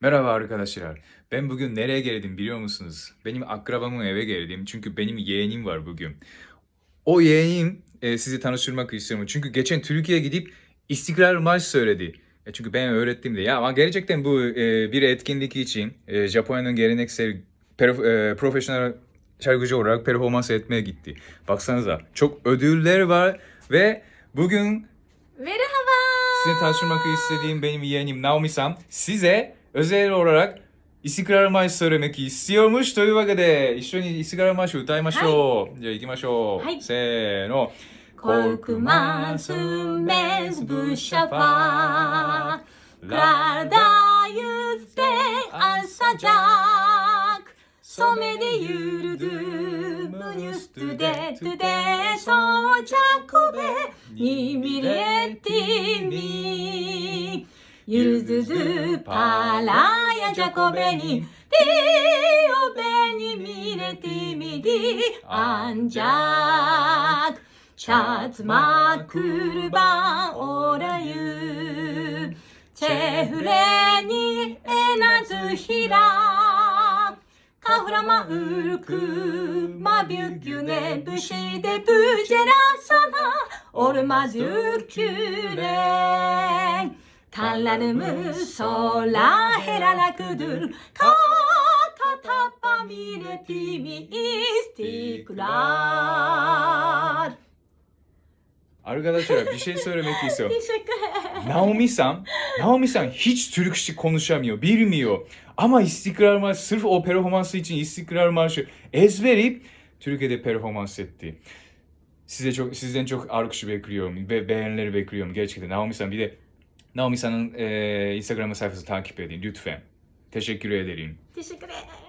Merhaba arkadaşlar. Ben bugün nereye geldim biliyor musunuz? Benim akrabamın eve geldim. Çünkü benim yeğenim var bugün. O yeğenim e, sizi tanıştırmak istiyorum. Çünkü geçen Türkiye'ye gidip İstiklal Marşı söyledi. E, çünkü ben öğrettim de. Ya ama gerçekten bu e, bir etkinlik için e, Japonya'nın geleneksel per- e, profesyonel şarkıcı olarak performans etmeye gitti. Baksanıza çok ödüller var ve bugün Merhaba. size tanıştırmak istediğim benim yeğenim Naomi-san size うぜ、イスクラルマイスルメキ、スヨムシというわけで、一緒にイスクラルマイス歌いましょう。じゃあ行きましょう。せーの。コクマスメスブシャファー、ラダユステアサジャック、ソメデユルドゥニュストゥデトゥデソジャコベ、ニミレティミー。Yüzüzü parlayacak o benim. Dio benim iletimidi ancak Çatma kurban orayı Çehreni en azı hira Kavrama ırkıma bir güne Bir şey de bücera sana. Olmaz ürkülen Tanrımız sola helalakudur Kata tapa milletimi istiklal Arkadaşlar bir şey söylemek istiyorum. Teşekkür. Naomi-san, Naomi-san hiç Türkçe konuşamıyor, bilmiyor. Ama İstiklal Marşı sırf o performansı için İstiklal Marşı ezberip Türkiye'de performans etti. Size çok sizden çok alkış bekliyorum ve beğenileri bekliyorum gerçekten. Naomi-san bir de Naomi-san'ın e, Instagram sayfasını takip edin lütfen. Teşekkür ederim. Teşekkür ederim.